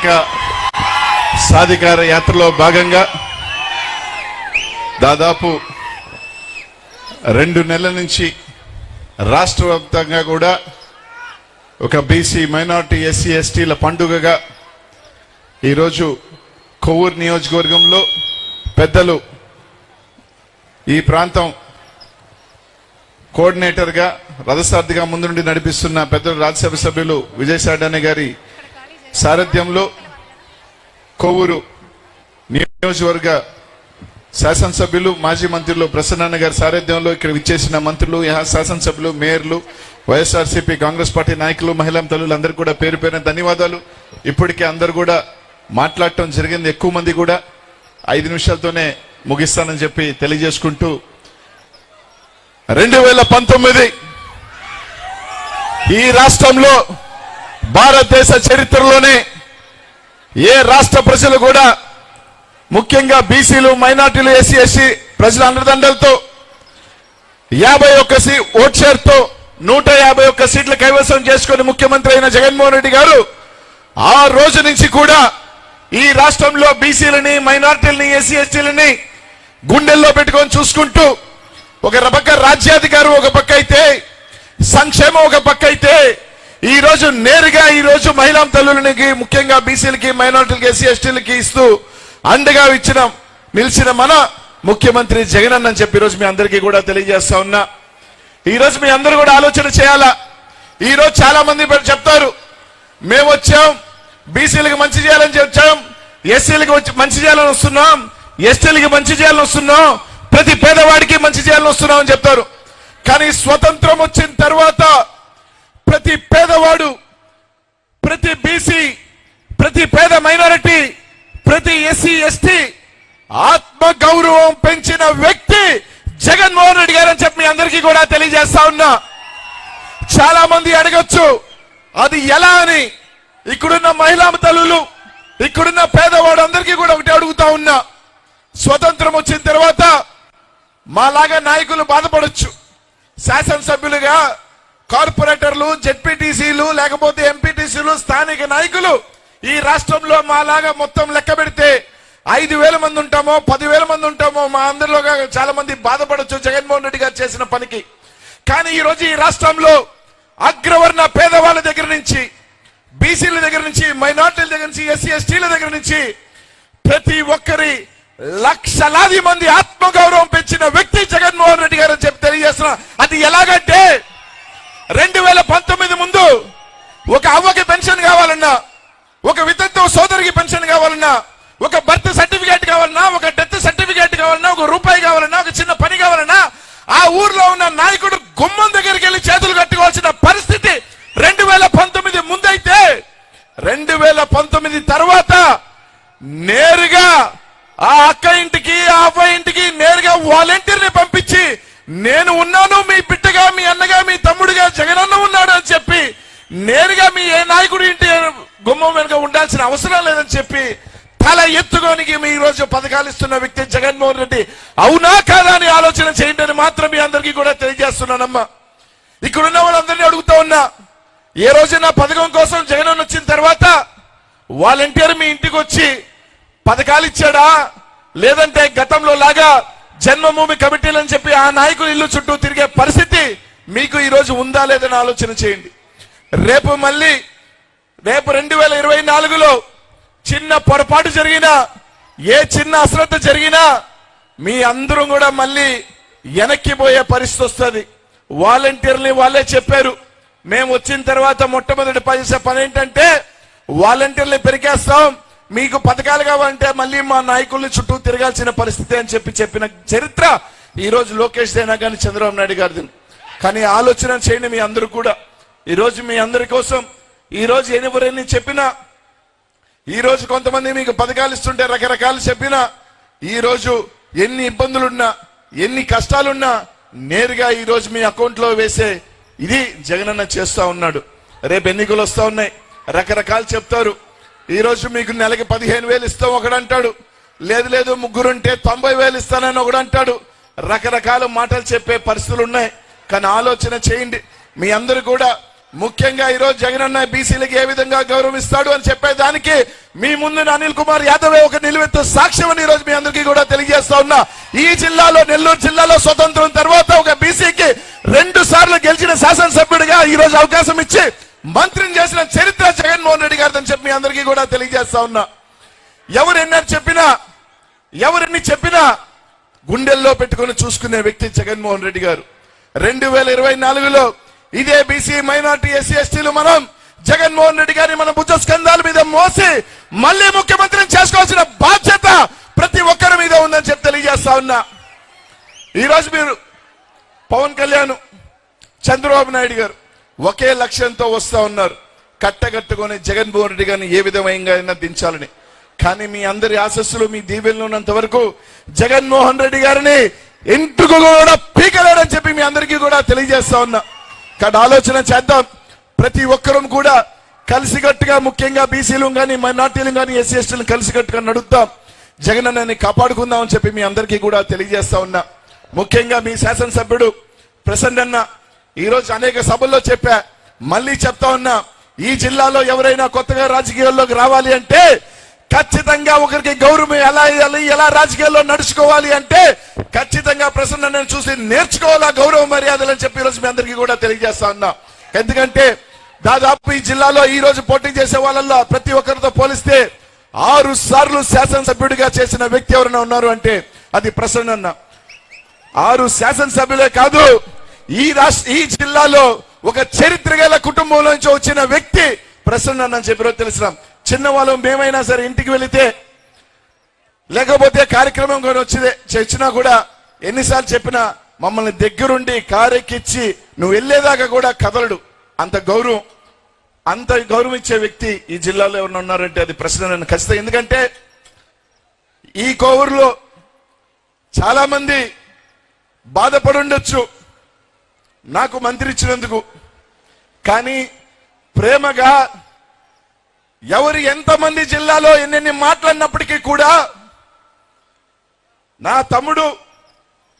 సామాజిక సాధికార యాత్రలో భాగంగా దాదాపు రెండు నెలల నుంచి రాష్ట్ర వ్యాప్తంగా కూడా ఒక బీసీ మైనార్టీ ఎస్సీ ఎస్టీల పండుగగా ఈరోజు కొవ్వూరు నియోజకవర్గంలో పెద్దలు ఈ ప్రాంతం కోఆర్డినేటర్గా రథసారథిగా ముందుండి నడిపిస్తున్న పెద్దలు రాజ్యసభ సభ్యులు విజయసాడాని గారి సారథ్యంలో కొవ్వూరు నియోజకవర్గ శాసనసభ్యులు మాజీ మంత్రులు ప్రసన్న గారి సారథ్యంలో ఇక్కడ విచ్చేసిన మంత్రులు శాసనసభ్యులు మేయర్లు వైఎస్ఆర్సీపీ కాంగ్రెస్ పార్టీ నాయకులు మహిళా తల్లులు అందరూ కూడా పేరు పేరున ధన్యవాదాలు. ఇప్పటికే అందరు కూడా మాట్లాడటం జరిగింది. ఎక్కువ మంది కూడా ఐదు నిమిషాలతోనే ముగిస్తానని చెప్పి తెలియజేసుకుంటూ రెండు వేల పంతొమ్మిది ఈ రాష్ట్రంలో భారతదేశ చరిత్రలోనే ఏ రాష్ట్ర ప్రజలు కూడా ముఖ్యంగా బీసీలు మైనార్టీలు ఎస్సీ ఎస్సీ ప్రజల అండదండలతో యాభై ఒక్క సీ ఓట్ షేర్తో నూట యాభై ఒక్క సీట్లు కైవసం చేసుకుని ముఖ్యమంత్రి అయిన జగన్మోహన్ రెడ్డి గారు ఆ రోజు నుంచి కూడా ఈ రాష్ట్రంలో బీసీలని మైనార్టీలని ఎస్సీ ఎస్టీలని గుండెల్లో పెట్టుకొని చూసుకుంటూ ఒక పక్క రాజ్యాధికారం ఒక పక్క అయితే సంక్షేమం ఒక పక్క అయితే ఈ రోజు నేరుగా ఈ రోజు మహిళా తల్లులకి ముఖ్యంగా బీసీలకి మైనార్టీలకి ఎస్సీ ఎస్టీలకి ఇస్తూ అండగా ఇచ్చిన నిలిచిన మన ముఖ్యమంత్రి జగన్ అన్న అని చెప్పి ఈరోజు రోజు మీ అందరికీ కూడా తెలియజేస్తా ఉన్నా. ఈరోజు మీ అందరూ కూడా ఆలోచన చేయాలా? ఈ రోజు చాలా మంది చెప్తారు. మేము వచ్చాం బీసీలకు మంచి చేయాలని వచ్చాం ఎస్సీలకు వచ్చి మంచి చేయాలని వస్తున్నాం ఎస్టీలకి మంచి చేయాలని వస్తున్నాం ప్రతి పేదవాడికి మంచి చేయాలని వస్తున్నాం అని చెప్తారు. కానీ స్వతంత్రం వచ్చిన తర్వాత ప్రతి పేదవాడు ప్రతి బీసీ ప్రతి పేద మైనారిటీ ప్రతి ఎస్సీ ఎస్టీ ఆత్మ గౌరవం పెంచిన వ్యక్తి జగన్మోహన్ రెడ్డి గారు అని చెప్పి మీ అందరికీ కూడా తెలియజేస్తా ఉన్నా. చాలా మంది అడగొచ్చు అది ఎలా అని. ఇక్కడున్న మహిళా తల్లులు ఇక్కడున్న పేదవాడు అందరికీ కూడా ఒకటి అడుగుతా ఉన్నా. స్వతంత్రం వచ్చిన తర్వాత మాలాగా నాయకులు బాధపడొచ్చు. శాసనసభ్యులుగా కార్పొరేటర్లు జెడ్పీటీసీలు లేకపోతే ఎంపీటీసీలు స్థానిక నాయకులు ఈ రాష్ట్రంలో మాలాగా మొత్తం లెక్క పెడితే ఐదు వేల మంది ఉంటామో పదివేల మంది ఉంటామో మా అందరిలో చాలా మంది బాధపడచ్చు జగన్మోహన్ రెడ్డి గారు చేసిన పనికి. కానీ ఈ రోజు ఈ రాష్ట్రంలో అగ్రవర్ణ పేదవాళ్ళ దగ్గర నుంచి బీసీల దగ్గర నుంచి మైనార్టీల దగ్గర నుంచి ఎస్సీ ఎస్టీల దగ్గర నుంచి ప్రతి ఒక్కరి లక్షలాది మంది ఆత్మగౌరవం పెంచిన వ్యక్తి జగన్మోహన్ రెడ్డి గారు చెప్పి తెలియజేస్తున్నా. అది ఎలాగంటే రెండు వేల పంతొమ్మిది ముందు ఒక అవ్వకి పెన్షన్ కావాలన్నా ఒక వితంతు సోదరికి పెన్షన్ కావాలన్నా ఒక బర్త్ సర్టిఫికేట్ కావాలన్నా ఒక డెత్ సర్టిఫికేట్ కావాలన్నా ఒక రూపాయి కావాలన్నా ఒక చిన్న పని కావాలన్నా ఆ ఊర్లో ఉన్న నాయకుడు గుమ్మం దగ్గరికి వెళ్ళి చేతులు కట్టుకోవాల్సిన పరిస్థితి రెండు వేల పంతొమ్మిది ముందైతే రెండు వేల పంతొమ్మిది తర్వాత నేరుగా ఆ అక్క ఇంటికి ఆ అవ్వ ఇంటికి నేరుగా వాలంటీర్ని పంపించి నేను ఉన్నాను మీ బిడ్డగా మీ అన్నగా మీ తమ్ముడిగా జగనన్న ఉన్నాడు అని చెప్పి నేరుగా మీ ఏ నాయకుడి ఇంటి గుమ్మం వెనుక ఉండాల్సిన అవసరం లేదని చెప్పి తల ఎత్తుకోనికి మీ రోజు పథకాలు ఇస్తున్న వ్యక్తి జగన్మోహన్ రెడ్డి. అవునా కాదా అని ఆలోచన చేయండి అని మాత్రం మీ అందరికీ కూడా తెలియజేస్తున్నానమ్మా. ఇక్కడున్న వాళ్ళందరినీ అడుగుతా ఉన్నా ఏ రోజైనా పథకం కోసం జగన్ వచ్చిన తర్వాత వాలంటీర్ మీ ఇంటికి వచ్చి పథకాలు ఇచ్చాడా? లేదంటే గతంలో లాగా జన్మభూమి కమిటీలు అని చెప్పి ఆ నాయకులు ఇల్లు చుట్టూ తిరిగే పరిస్థితి మీకు ఈరోజు ఉందా లేదని ఆలోచన చేయండి. రేపు మళ్ళీ రేపు రెండు వేల ఇరవై నాలుగులో చిన్న పొరపాటు జరిగినా ఏ చిన్న అశ్రద్ధ జరిగినా మీ అందరూ కూడా మళ్ళీ వెనక్కి పోయే పరిస్థితి వస్తుంది. వాలంటీర్ని వాళ్ళే చెప్పారు. మేము వచ్చిన తర్వాత మొట్టమొదటి పని చేసే పని ఏంటంటే వాలంటీర్ని పెరిగేస్తాం మీకు పథకాలు కావాలంటే మళ్ళీ మా నాయకుల్ని చుట్టూ తిరగాల్సిన పరిస్థితి అని చెప్పి చెప్పిన చరిత్ర ఈరోజు లోకేష్ అయినా కానీ చంద్రబాబు నాయుడు గారిది. కానీ ఆలోచన చేయండి మీ అందరూ కూడా. ఈరోజు మీ అందరి కోసం ఈరోజు రోజు చెప్పినా ఈరోజు కొంతమంది మీకు పథకాలు ఇస్తుంటే రకరకాలు చెప్పినా ఈరోజు ఎన్ని ఇబ్బందులున్నా ఎన్ని కష్టాలున్నా నేరుగా ఈరోజు మీ అకౌంట్లో వేసే ఇది జగనన్న చేస్తూ ఉన్నాడు. రేపు ఎన్నికలు వస్తూ ఉన్నాయి. రకరకాలు చెప్తారు. ఈ రోజు మీకు నెలకి పదిహేను వేలు ఇస్తాం ఒకడు అంటాడు. లేదు లేదు ముగ్గురుంటే తొంభై వేలు ఇస్తానని ఒకడు అంటాడు. రకరకాల మాటలు చెప్పే పరిస్థితులు ఉన్నాయి. కానీ ఆలోచన చేయండి. మీ అందరూ కూడా ముఖ్యంగా ఈరోజు జగనన్న బీసీలకు ఏ విధంగా గౌరవిస్తాడు అని చెప్పేదానికి మీ ముందు అనిల్ కుమార్ యాదవ్ ఒక నిలువెత్తు సాక్ష్యం అని ఈరోజు మీ అందరికీ కూడా తెలియజేస్తా ఉన్నా. ఈ జిల్లాలో నెల్లూరు జిల్లాలో స్వతంత్రం తర్వాత ఒక బీసీకి రెండు సార్లు గెలిచిన శాసనసభ్యుడిగా ఈ రోజు అవకాశం ఇచ్చి మంత్రిని చేసిన చరిత్ర జగన్మోహన్ రెడ్డి చెప్పి మీ అందరికీ కూడా తెలియజేస్తా ఉన్నా. ఎవరు ఎన్నని చెప్పినా ఎవరిని చెప్పినా గుండెల్లో పెట్టుకొని చూసుకునే వ్యక్తి జగన్మోహన్ రెడ్డి గారు. రెండు వేల ఇరవై నాలుగులో ఇదే బీసీ మైనార్టీ ఎస్సీ ఎస్టీలు మనం జగన్మోహన్ రెడ్డి గారిని మన భుజ స్కంధాల మీద మోసి మళ్ళీ ముఖ్యమంత్రిని చేసుకోవాల్సిన బాధ్యత ప్రతి ఒక్కరి మీద ఉందని చెప్పి తెలియజేస్తా ఉన్నా. ఈ రోజు మీరు పవన్ కళ్యాణ్ చంద్రబాబు నాయుడు గారు ఒకే లక్ష్యంతో వస్తా ఉన్నారు. కట్టగట్టుకొని జగన్మోహన్ రెడ్డి గారిని ఏ విధమైన దించాలని. కానీ మీ అందరి ఆశస్సులు మీ దీవెనలు ఉన్నంత వరకు జగన్మోహన్ రెడ్డి గారిని ఇంటికి కూడా పీకలేడని చెప్పి మీ అందరికీ కూడా తెలియజేస్తా ఉన్నా. కానీ ఆలోచన చేద్దాం. ప్రతి ఒక్కరూ కూడా కలిసికట్టుగా ముఖ్యంగా బీసీలు కానీ మైనార్టీలు కానీ ఎస్సీ ఎస్టీలు కలిసికట్టుగా నడుద్దాం. జగన్ అన్నని కాపాడుకుందాం అని చెప్పి మీ అందరికీ కూడా తెలియజేస్తా ఉన్నా. ముఖ్యంగా మీ శాసనసభ్యుడు ప్రసన్న అన్న అనేక సభల్లో చెప్పా. మళ్ళీ చెప్తా ఉన్నా ఈ జిల్లాలో ఎవరైనా కొత్తగా రాజకీయాల్లోకి రావాలి అంటే ఖచ్చితంగా ఒకరికి గౌరవం ఎలా ఇవ్వాలి ఎలా రాజకీయాల్లో నడుచుకోవాలి అంటే ఖచ్చితంగా ప్రసన్న చూసి నేర్చుకోవాలా గౌరవ మర్యాదలు అని చెప్పి ఈరోజు మీ అందరికీ కూడా తెలియజేస్తా ఉన్నా. ఎందుకంటే దాదాపు ఈ జిల్లాలో ఈ రోజు పోటీ చేసే వాళ్ళల్లో ప్రతి ఒక్కరితో పోలిస్తే ఆరు సార్లు శాసనసభ్యుడిగా చేసిన వ్యక్తి ఎవరైనా ఉన్నారు అంటే అది ప్రసన్న ఆరు శాసనసభ్యులే కాదు ఈ రాష్ట్ర ఈ జిల్లాలో ఒక చరిత్ర గల కుటుంబం నుంచి వచ్చిన వ్యక్తి ప్రసన్న అని చెప్పి తెలిసిన చిన్నవాళ్ళు మేమైనా సరే ఇంటికి వెళితే లేకపోతే కార్యక్రమం కూడా వచ్చిందే చచ్చినా కూడా ఎన్నిసార్లు చెప్పినా మమ్మల్ని దగ్గరుండి కారెక్కిచ్చి నువ్వు వెళ్ళేదాకా కూడా కదలడు. అంత గౌరవం అంత గౌరవం ఇచ్చే వ్యక్తి ఈ జిల్లాలో ఎవరు ఉన్నారంటే అది ప్రశ్న నన్ను ఖచ్చితంగా. ఎందుకంటే ఈ కోవూరులో చాలా మంది బాధపడి ఉండొచ్చు నాకు మంత్రి ఇచ్చినందుకు కానీ ప్రేమగా ఎవరు ఎంతమంది జిల్లాలో ఎన్నెన్ని మాట్లాడినప్పటికీ కూడా నా తమ్ముడు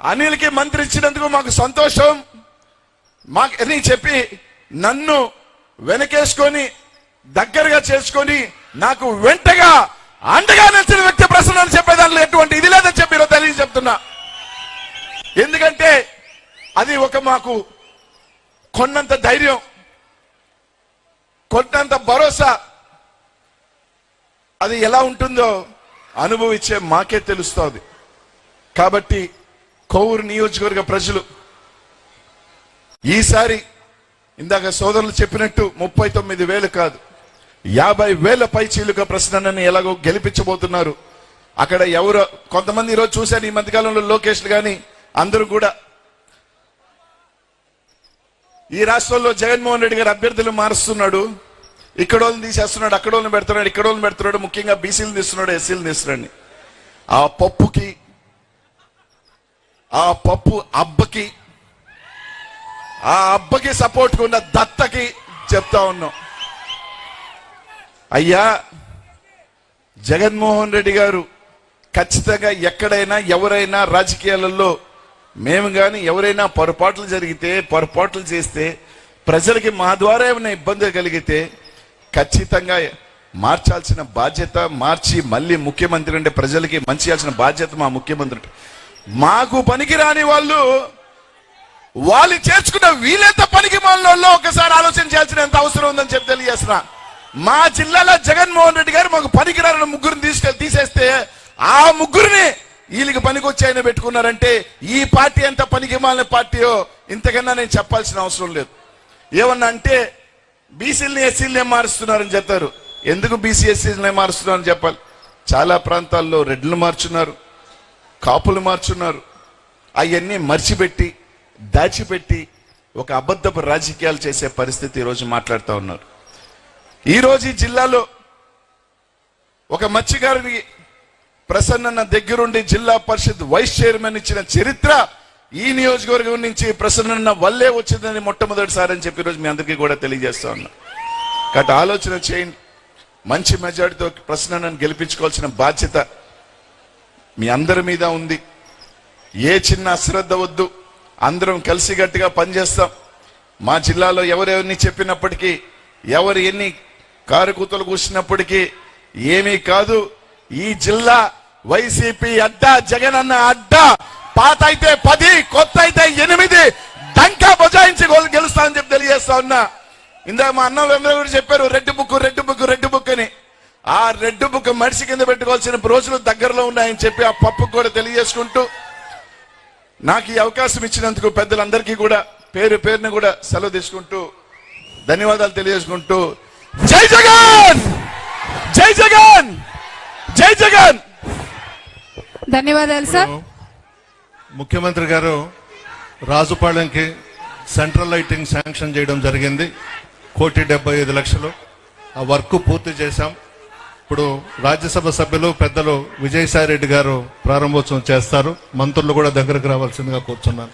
అనిల్కి మంత్రి ఇచ్చినందుకు మాకు సంతోషం. మాకు అని చెప్పి నన్ను వెనకేసుకొని దగ్గరగా చేసుకొని నాకు వెంటగా అండగా నచ్చిన వ్యక్తి ప్రసన్న చెప్పేదాంట్లో ఎటువంటి ఇది లేదని చెప్పి ఈరోజు తెలియ చెప్తున్నా ఎందుకంటే అది ఒక మాకు కొన్నంత ధైర్యం కొన్నంత భరోసా. అది ఎలా ఉంటుందో అనుభవించే మాకే తెలుస్తుంది. కాబట్టి కోవూరు నియోజకవర్గ ప్రజలు ఈసారి ఇందాక సోదరులు చెప్పినట్టు ముప్పై తొమ్మిది వేలు కాదు యాభై వేల పై చీలుక ప్రశ్నని ఎలాగో గెలిపించబోతున్నారు. అక్కడ ఎవరో కొంతమంది ఈరోజు చూశాను ఈ మధ్యకాలంలో లోకేష్లు కానీ అందరూ కూడా ఈ రాష్ట్రంలో జగన్మోహన్ రెడ్డి గారు అభ్యర్థులు మారుస్తున్నాడు. ఇక్కడ వాళ్ళని తీసేస్తున్నాడు అక్కడ వాళ్ళని పెడుతున్నాడు ఇక్కడ వాళ్ళని పెడుతున్నాడు ముఖ్యంగా బీసీలు తీస్తున్నాడు ఎస్సీలు తీస్తున్నాడు. ఆ పప్పుకి ఆ పప్పు అబ్బకి ఆ అబ్బకి సపోర్ట్ ఉన్న దత్తకి చెప్తా ఉన్నాం. అయ్యా జగన్మోహన్ రెడ్డి గారు ఖచ్చితంగా ఎక్కడైనా ఎవరైనా రాజకీయాలలో మేము కానీ ఎవరైనా పొరపాట్లు జరిగితే పొరపాట్లు చేస్తే ప్రజలకి మా ద్వారా ఏమైనా ఇబ్బంది కలిగితే ఖచ్చితంగా మార్చాల్సిన బాధ్యత మార్చి మళ్ళీ ముఖ్యమంత్రి అంటే ప్రజలకి మంచి చేయాల్సిన బాధ్యత మా ముఖ్యమంత్రి మాకు పనికిరాని వాళ్ళు వాళ్ళు చేర్చుకున్న వీలెంత పనికి మనలో ఒకసారి ఆలోచన చేయాల్సిన ఎంత అవసరం ఉందని చెప్పి తెలియజేస్తున్నా. మా జిల్లాలో జగన్మోహన్ రెడ్డి గారు మాకు పనికిరాని ముగ్గురిని తీసుకెళ్ళి తీసేస్తే ఆ ముగ్గురిని వీళ్ళకి పనికొచ్చి ఆయన పెట్టుకున్నారంటే ఈ పార్టీ ఎంత పనికిమాలిన పార్టీయో ఇంతకన్నా నేను చెప్పాల్సిన అవసరం లేదు. ఏమన్నా అంటే బీసీలని ఎస్సీలనే మారుస్తున్నారని చెప్తారు ఎందుకు బీసీ ఎస్సీలనే మారుస్తున్నారని చెప్పాలి? చాలా ప్రాంతాల్లో రెడ్లు మార్చున్నారు కాపులు మార్చున్నారు. అవన్నీ మర్చిపెట్టి దాచిపెట్టి ఒక అబద్ధపు రాజకీయాలు చేసే పరిస్థితి ఈరోజు మాట్లాడుతూ ఉన్నారు. ఈరోజు ఈ జిల్లాలో ఒక మత్స్యకారుని ప్రసన్న దగ్గరుండి జిల్లా పరిషత్ వైస్ చైర్మన్ ఇచ్చిన చరిత్ర ఈ నియోజకవర్గం నుంచి ప్రసన్న వల్లే వచ్చిందని మొట్టమొదటిసారి అని చెప్పి ఈరోజు మీ అందరికీ కూడా తెలియజేస్తా ఉన్నా. కాబట్టి ఆలోచన చేయండి. మంచి మెజార్టీతో ప్రసన్నను గెలిపించుకోవాల్సిన బాధ్యత మీ అందరి మీద ఉంది. ఏ చిన్న అశ్రద్ధ వద్దు. అందరం కలిసిగట్టుగా పనిచేస్తాం. మా జిల్లాలో ఎవరెవరిని చెప్పినప్పటికీ ఎవరు ఎన్ని కారుకూతలు కూసినప్పటికీ ఏమీ కాదు. ఈ జిల్లా వైసీపీ అడ్డా జగన్ అన్న అడ్డా. పాత అయితే పది కొత్త అయితే ఎనిమిది. డంకా బజాయించి గెలుస్తానని చెప్పి తెలియజేస్తా ఉన్నా. ఇందాక మా అన్న అందరూ కూడా చెప్పారు red book red book red book అని. ఆ రెడ్ బుక్ మనిషి కింద పెట్టుకోవాల్సిన రోజులు దగ్గరలో ఉన్నాయని చెప్పి ఆ పప్పుకు కూడా తెలియజేసుకుంటూ నాకు ఈ అవకాశం ఇచ్చినందుకు పెద్దలందరికీ కూడా పేరు పేరుని కూడా సెలవు తీసుకుంటూ ధన్యవాదాలు తెలియజేసుకుంటూ జై జగన్! జై జగన్! జై జగన్! ధన్యవాదాలు సార్ ముఖ్యమంత్రి గారు రాజుపాలెంకి సెంట్రల్ లైటింగ్ శాంక్షన్ చేయడం జరిగింది. కోటి డెబ్బై ఐదు లక్షలు. ఆ వర్క్ పూర్తి చేశాం. ఇప్పుడు రాజ్యసభ సభ్యులు పెద్దలు విజయసాయి రెడ్డి గారు ప్రారంభోత్సవం చేస్తారు. మంత్రులు కూడా దగ్గరకు రావాల్సిందిగా కూర్చున్నాను.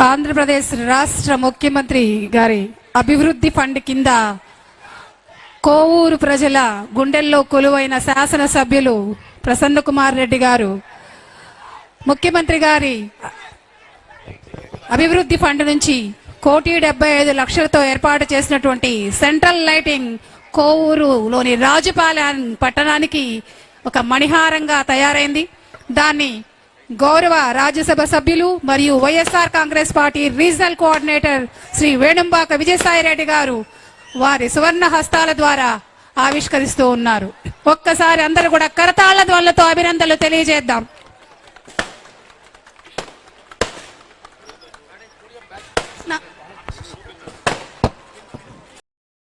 ఆంధ్రప్రదేశ్ రాష్ట్ర ముఖ్యమంత్రి గారి అభివృద్ధి ఫండ్ కింద కోవూరు ప్రజల గుండెల్లో కొలువైన శాసనసభ్యులు ప్రసన్న కుమార్ రెడ్డి గారు ముఖ్యమంత్రి గారి అభివృద్ధి ఫండ్ నుంచి కోటి డెబ్బై ఐదు లక్షలతో ఏర్పాటు చేసినటువంటి సెంట్రల్ లైటింగ్ కోవూరులోని రాజుపాలెం పట్టణానికి ఒక మణిహారంగా తయారైంది. దాన్ని గౌరవ రాజ్యసభ సభ్యులు మరియు YSR Congress party regional coordinator Shri Venumbaka Vijayasai Reddy గారు వారి సువర్ణ హస్తాల ద్వారా ఆవిష్కరిస్తూ ఉన్నారు. ఒక్కసారి అందరూ కూడా కరతాళ ధ్వనులతో అభినందనలు తెలియజేద్దాం.